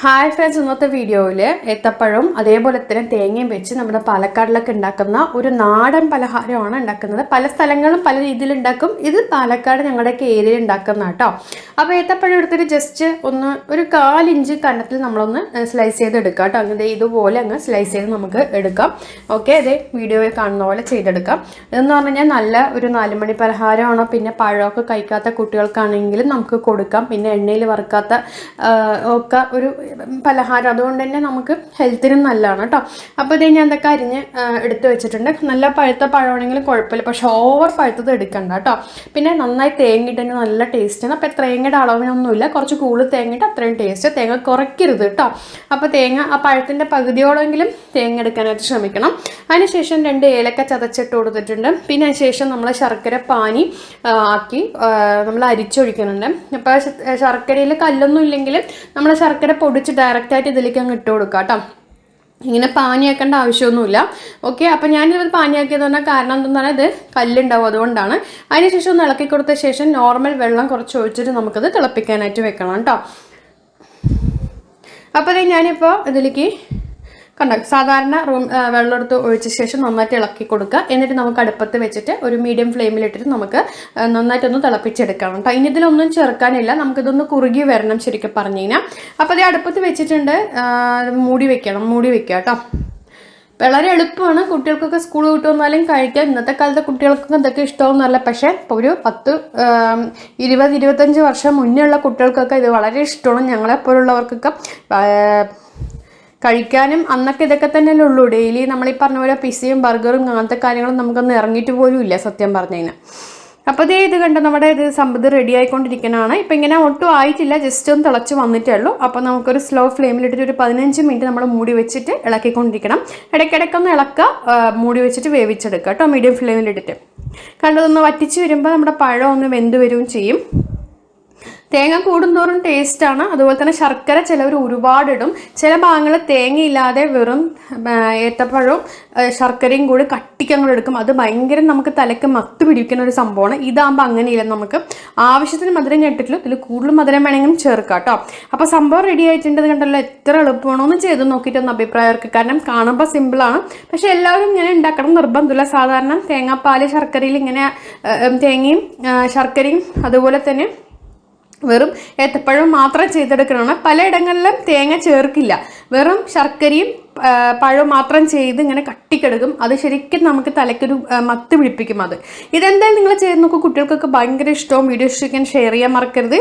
Hi friends ഇന്നത്തെ വീഡിയോയിൽ ഏത്തപ്പഴവും അതേപോലെ തന്നെ തേങ്ങയും വെച്ച് നമ്മുടെ പാലക്കാടിലൊക്കെ ഉണ്ടാക്കുന്ന ഒരു നാടൻ പലഹാരമാണ് ഉണ്ടാക്കുന്നത്. പല സ്ഥലങ്ങളും പല രീതിയിൽ ഉണ്ടാക്കും. ഇത് പാലക്കാട് ഞങ്ങളുടെയൊക്കെ ഏരിയയിൽ ഉണ്ടാക്കുന്ന കേട്ടോ അപ്പോൾ ഏത്തപ്പഴം എടുത്തിട്ട് ജസ്റ്റ് ഒന്ന് ഒരു കാലിഞ്ച് കണ്ണത്തിൽ നമ്മളൊന്ന് സ്ലൈസ് ചെയ്ത് എടുക്കാം കേട്ടോ അങ്ങനെ ഇതുപോലെ അങ്ങ് സ്ലൈസ് ചെയ്ത് നമുക്ക് എടുക്കാം. ഓക്കെ അതേ വീഡിയോയിൽ കാണുന്ന പോലെ ചെയ്തെടുക്കാം. ഇതെന്ന് പറഞ്ഞു നല്ല ഒരു നാലുമണി പലഹാരമാണ് പിന്നെ പഴമൊക്കെ കഴിക്കാത്ത കുട്ടികൾക്കാണെങ്കിലും നമുക്ക് കൊടുക്കാം. പിന്നെ എണ്ണയിൽ വറുക്കാത്ത ഒക്കെ ഒരു പലഹാരം. അതുകൊണ്ട് തന്നെ നമുക്ക് ഹെൽത്തിനും നല്ലതാണ് കേട്ടോ അപ്പോൾ ഇത് ഞാൻ അതൊക്കെ അരിഞ്ഞ് എടുത്ത് വെച്ചിട്ടുണ്ട്. നല്ല പഴുത്ത പഴമാണെങ്കിലും കുഴപ്പമില്ല. പക്ഷേ ഓവർ പഴുത്തത് എടുക്കണ്ട കേട്ടോ പിന്നെ നന്നായി തേങ്ങിട്ട് തന്നെ നല്ല ടേസ്റ്റാണ് അപ്പോൾ തേങ്ങയുടെ അളവിനൊന്നുമില്ല. കുറച്ച് കൂടുതൽ തേങ്ങയിട്ട് അത്രയും ടേസ്റ്റ് തേങ്ങ കുറയ്ക്കരുത് കേട്ടോ അപ്പോൾ തേങ്ങ ആ പഴത്തിന്റെ പകുതിയോടെങ്കിലും തേങ്ങ എടുക്കാനായിട്ട് ശ്രമിക്കണം. അതിനുശേഷം രണ്ട് ഏലക്ക ചതച്ചിട്ട് കൊടുത്തിട്ടുണ്ട്. പിന്നെ അതിനുശേഷം നമ്മൾ ശർക്കര പാനി ആക്കി നമ്മൾ അരിച്ചൊഴിക്കുന്നുണ്ട്. അപ്പോൾ ശർക്കരയിൽ കല്ലൊന്നും ഇല്ലെങ്കിൽ നമ്മൾ ശർക്കര പൊടിച്ച് ഡയറക്റ്റായിട്ട് ഇതിലേക്ക് അങ്ങ് ഇട്ട് കൊടുക്കാം കേട്ടോ ഇങ്ങനെ പാനിയാക്കേണ്ട ആവശ്യമൊന്നുമില്ല. ഓക്കെ അപ്പം ഞാനിത് പാനിയാക്കിയത് പറഞ്ഞാൽ കാരണം എന്താണെന്ന് പറഞ്ഞാൽ ഇത് കല്ലുണ്ടാവും അതുകൊണ്ടാണ്. അതിനുശേഷം ഒന്ന് ഇളക്കി കൊടുത്ത ശേഷം നോർമൽ വെള്ളം കുറച്ച് ഒഴിച്ചിട്ട് നമുക്കത് തിളപ്പിക്കാനായിട്ട് വെക്കണം കേട്ടോ അപ്പോൾ ഞാനിപ്പോൾ ഇതിലേക്ക് കണ്ട? സാധാരണ റൂം വെള്ളമെടുത്ത് ഒഴിച്ച ശേഷം നന്നായിട്ട് ഇളക്കി കൊടുക്കുക. എന്നിട്ട് നമുക്ക് അടുപ്പത്ത് വെച്ചിട്ട് ഒരു മീഡിയം ഫ്ലെയിമിലിട്ടിട്ട് നമുക്ക് നന്നായിട്ടൊന്ന് തിളപ്പിച്ചെടുക്കണം കേട്ടോ. ഇനി ഇതിലൊന്നും ചേർക്കാനില്ല. നമുക്കിതൊന്ന് കുറുകി വരണം ശരിക്കും പറഞ്ഞു കഴിഞ്ഞാൽ അപ്പോൾ അത് അടുപ്പത്ത് വെച്ചിട്ടുണ്ട് മൂടി വെക്കണം മൂടി വെക്കുക കേട്ടോ. വളരെ എളുപ്പമാണ്. കുട്ടികൾക്കൊക്കെ സ്കൂൾ വിട്ടു വന്നാലും കഴിക്കാം. ഇന്നത്തെ കാലത്തെ കുട്ടികൾക്കൊക്കെ ഇതൊക്കെ ഇഷ്ടമൊന്നുമല്ല പക്ഷേ ഇപ്പോൾ ഒരു പത്ത് ഇരുപത് ഇരുപത്തഞ്ച് വർഷം മുന്നേ ഉള്ള കുട്ടികൾക്കൊക്കെ ഇത് വളരെ ഇഷ്ടമാണ്. ഞങ്ങളെപ്പോലുള്ളവർക്കൊക്കെ കഴിക്കാനും അന്നൊക്കെ ഇതൊക്കെ തന്നെയല്ലേ ഉള്ളൂ. ഡെയിലി നമ്മൾ ഈ പറഞ്ഞ പോലെ പിസയും ബർഗറും അങ്ങനത്തെ കാര്യങ്ങളും നമുക്കൊന്നും ഇറങ്ങിയിട്ട് പോലും ഇല്ല സത്യം പറഞ്ഞു കഴിഞ്ഞാൽ അപ്പോൾ ഇതേ ഇത് കണ്ട് നമ്മുടെ ഇത് സമ്പത് റെഡി ആയിക്കൊണ്ടിരിക്കുന്നതാണ് ഇപ്പം ഇങ്ങനെ ഒട്ടും ആയിട്ടില്ല ജസ്റ്റ് ഒന്ന് തിളച്ച് വന്നിട്ടേ ഉള്ളൂ. അപ്പോൾ നമുക്കൊരു സ്ലോ ഫ്ലെയിമിലിട്ടിട്ട് ഒരു പതിനഞ്ച് മിനിറ്റ് നമ്മൾ മൂടി വെച്ചിട്ട് ഇളക്കിക്കൊണ്ടിരിക്കണം. ഇടയ്ക്കിടയ്ക്കൊന്ന് ഇളക്കുക മൂടി വെച്ചിട്ട് വേവിച്ചെടുക്കുക കേട്ടോ മീഡിയം ഫ്ലെയിമിലിട്ടിട്ട് കണ്ടതൊന്ന് വറ്റിച്ച് വരുമ്പോൾ നമ്മുടെ പഴം ഒന്ന് വെന്ത് വരികയും ചെയ്യും. തേങ്ങ കൂടുന്തോറും ടേസ്റ്റാണ് അതുപോലെ തന്നെ ശർക്കര ചിലവർ ഒരുപാടിടും. ചില ഭാഗങ്ങളിൽ തേങ്ങയില്ലാതെ വെറും ഏത്തപ്പഴവും ശർക്കരയും കൂടി കട്ടിക്കങ്ങൾ എടുക്കും. അത് ഭയങ്കര നമുക്ക് തലക്ക് മത്ത് പിടിക്കുന്ന ഒരു സംഭവമാണ്. ഇതാകുമ്പോൾ അങ്ങനെയില്ല നമുക്ക്. ആവശ്യത്തിന് മധുരം കേട്ടിട്ടില്ല ഇതിൽ കൂടുതൽ മധുരം വേണമെങ്കിലും ചേർക്കാം കേട്ടോ അപ്പോൾ സംഭവം റെഡി ആയിട്ടുണ്ട് കണ്ടല്ലോ. എത്ര എളുപ്പമാണോ ഒന്ന് ചെയ്ത് നോക്കിയിട്ടൊന്ന് അഭിപ്രായമർക്ക് കാരണം കാണുമ്പോൾ സിമ്പിളാണ് പക്ഷേ എല്ലാവരും ഇങ്ങനെ ഉണ്ടാക്കണം നിർബന്ധമില്ല. സാധാരണ തേങ്ങാപ്പാൽ ശർക്കരയിൽ ഇങ്ങനെ തേങ്ങയും ശർക്കരയും അതുപോലെ തന്നെ വെറും ഏത്തപ്പഴം മാത്രം ചെയ്തെടുക്കണമാണ് പലയിടങ്ങളിലും തേങ്ങ ചേർക്കില്ല. വെറും ശർക്കരയും പഴം മാത്രം ചെയ്ത് ഇങ്ങനെ കട്ടിക്കെടുക്കും. അത് ശരിക്കും നമുക്ക് തലയ്ക്കൊരു മത്ത് പിടിപ്പിക്കും അത്. ഇതെന്തായാലും നിങ്ങൾ ചെയ്ത് നോക്കും. കുട്ടികൾക്കൊക്കെ ഭയങ്കര ഇഷ്ടവും. വീഡിയോ ഇഷ്ടം ഷെയർ ചെയ്യാൻ മറക്കരുത്.